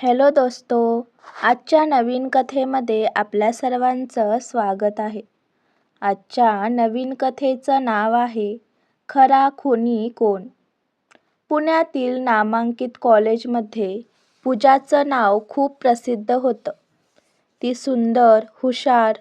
Hello दोस्तो आजच्या नवीन कथेमध्ये आपल्या सर्वांचं स्वागत आहे. आजच्या नवीन कथेचं नाव आहे खरा खुनी कोण? पुण्यातील नामांकित कॉलेजमध्ये पूजाचं नाव खूप प्रसिद्ध होतं. ती सुंदर हुशार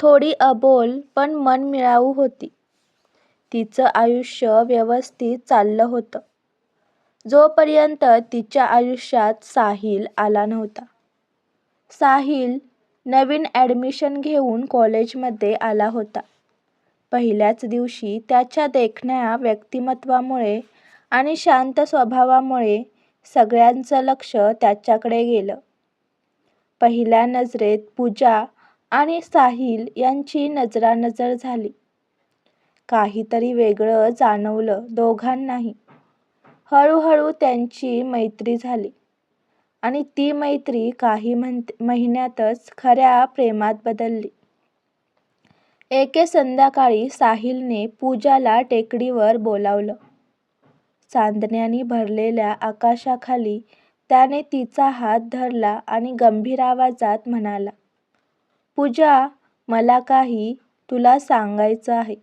थोडी अबोल पण मनमिळाऊ होती. तिचं आयुष्य व्यवस्थित चाललं होतं. जोपर्यंत तिच्या आयुष्यात साहिल आला नव्हता. साहिल नवीन ॲडमिशन घेऊन कॉलेजमध्ये आला होता. पहिल्याच दिवशी त्याच्या देखण्या व्यक्तिमत्वामुळे आणि शांत स्वभावामुळे सगळ्यांचं लक्ष त्याच्याकडे गेलं. पहिल्या नजरेत पूजा आणि साहिल यांची नजरानजर झाली. काहीतरी वेगळं जाणवलं दोघांनाही. हळूहळू त्यांची मैत्री झाली. आणि ती मैत्री काही महिन्यातच खऱ्या प्रेमात बदलली. एके संध्याकाळी साहिलने पूजाला टेकडीवर बोलावलं. चांदण्यानी भरलेल्या आकाशाखाली त्याने तिचा हात धरला आणि गंभीर आवाजात म्हणाला पूजा मला काही तुला सांगायचं आहे.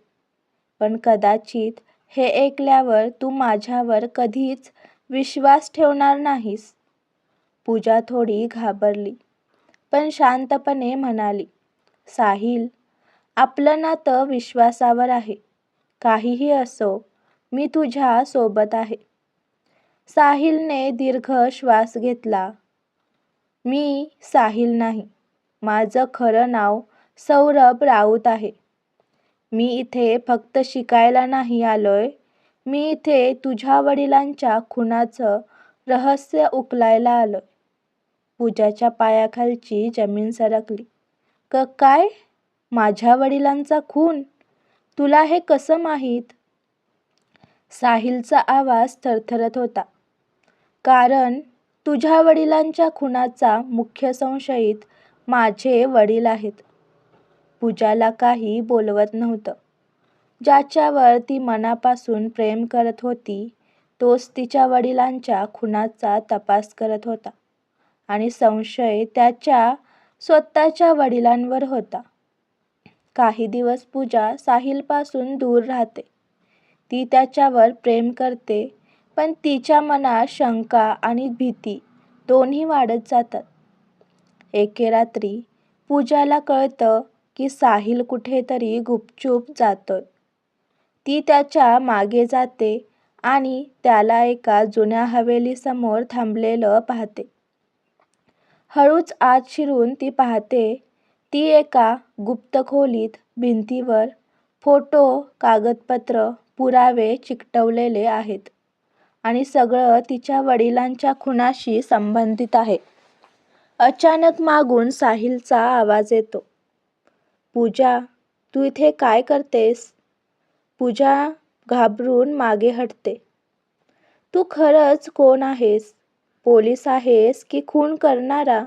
पण कदाचित हे ऐकल्यावर तू माझ्यावर कधीच विश्वास ठेवणार नाहीस. पूजा थोडी घाबरली पण शांतपणे म्हणाली साहिल आपलं नातं विश्वासावर आहे. काहीही असो मी तुझ्या सोबत आहे. साहिलने दीर्घ श्वास घेतला. मी साहिल नाही. माझं खरं नाव सौरभ राऊत आहे. मी इथे फक्त शिकायला नाही आलोय. मी इथे तुझ्या वडिलांच्या खुनाचं रहस्य उकलायला आलोय. पूजाच्या पायाखालची जमीन सरकली. क काय? माझ्या वडिलांचा खून? तुला हे कसं माहीत? साहिलचा आवाज थरथरत होता. कारण तुझ्या वडिलांच्या खुनाचा मुख्य संशयित माझे वडील आहेत. पूजाला काही बोलवत नव्हतं. ज्याच्यावर ती मनापासून प्रेम करत होती तोच तिच्या वडिलांच्या खुनाचा तपास करत होता आणि संशय त्याच्या स्वतःच्या वडिलांवर होता. काही दिवस पूजा साहिलपासून दूर राहते. ती त्याच्यावर प्रेम करते पण तिच्या मनात शंका आणि भीती दोन्ही वाढत जातात. एके रात्री पूजाला कळतं की साहिल कुठेतरी गुपचूप जातोय. ती त्याच्यामागे जाते आणि त्याला एका जुन्या हवेलीसमोर थांबलेलं पाहते. हळूच आत शिरून ती पाहते ती एका गुप्त खोलीत भिंतीवर फोटो कागदपत्र पुरावे चिकटवलेले आहेत आणि सगळं तिच्या वडिलांच्या खुनाशी संबंधित आहे. अचानक मागून साहिलचा आवाज येतो. पूजा तू इथे काय करतेस? पूजा घाबरून मागे हटते. तू खरंच कोण आहेस? पोलीस आहेस की खून करणारा?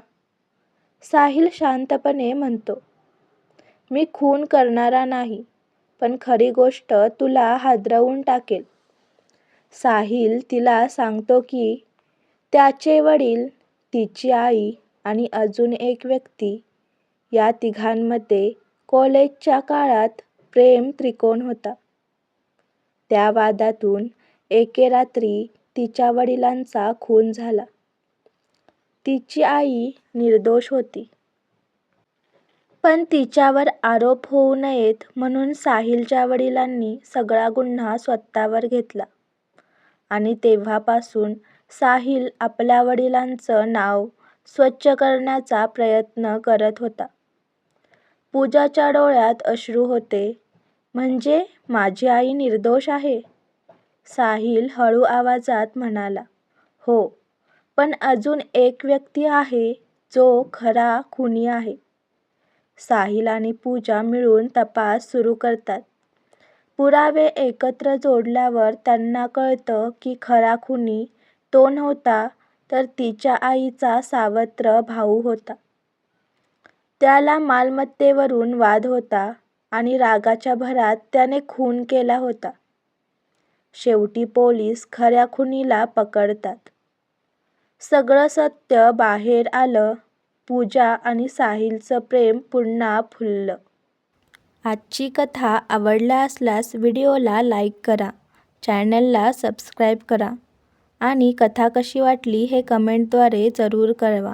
साहिल शांतपणे म्हणतो. मी खून करणारा नाही पण खरी गोष्ट तुला हादरवून टाकेल. साहिल तिला सांगतो की त्याचे वडील तिची आई आणि अजून एक व्यक्ती या तिघांमध्ये कॉलेजच्या काळात प्रेम त्रिकोण होता. त्या वादातून एके रात्री तिच्या वडिलांचा खून झाला. तिची आई निर्दोष होती. पण तिच्यावर आरोप होऊ नयेत म्हणून साहिलच्या वडिलांनी सगळा गुन्हा स्वतःवर घेतला. आणि तेव्हापासून साहिल आपल्या वडिलांचं नाव स्वच्छ करण्याचा प्रयत्न करत होता. पूजाच्या डोळ्यात अश्रू होते. म्हणजे माझी आई निर्दोष आहे. साहिल हळू आवाजात म्हणाला हो पण अजून एक व्यक्ती आहे जो खरा खुनी आहे. साहिल आणि पूजा मिळून तपास सुरू करतात. पुरावे एकत्र जोडल्यावर त्यांना कळतं की खरा खुनी तो नव्हता तर तिच्या आईचा सावत्र भाऊ होता. त्याला मालमत्तेवरून वाद होता आणि रागाच्या भरात त्याने खून केला होता शेवटी पोलीस खऱ्या खुनीला पकडतात सगळं सत्य बाहेर आलं. पूजा आणि साहिलचं प्रेम पुन्हा फुललं. आजची कथा आवडला असल्यास व्हिडिओला लाईक करा, चॅनलला सबस्क्राईब करा आणि कथा कशी वाटली हे कमेंटद्वारे जरूर कळवा.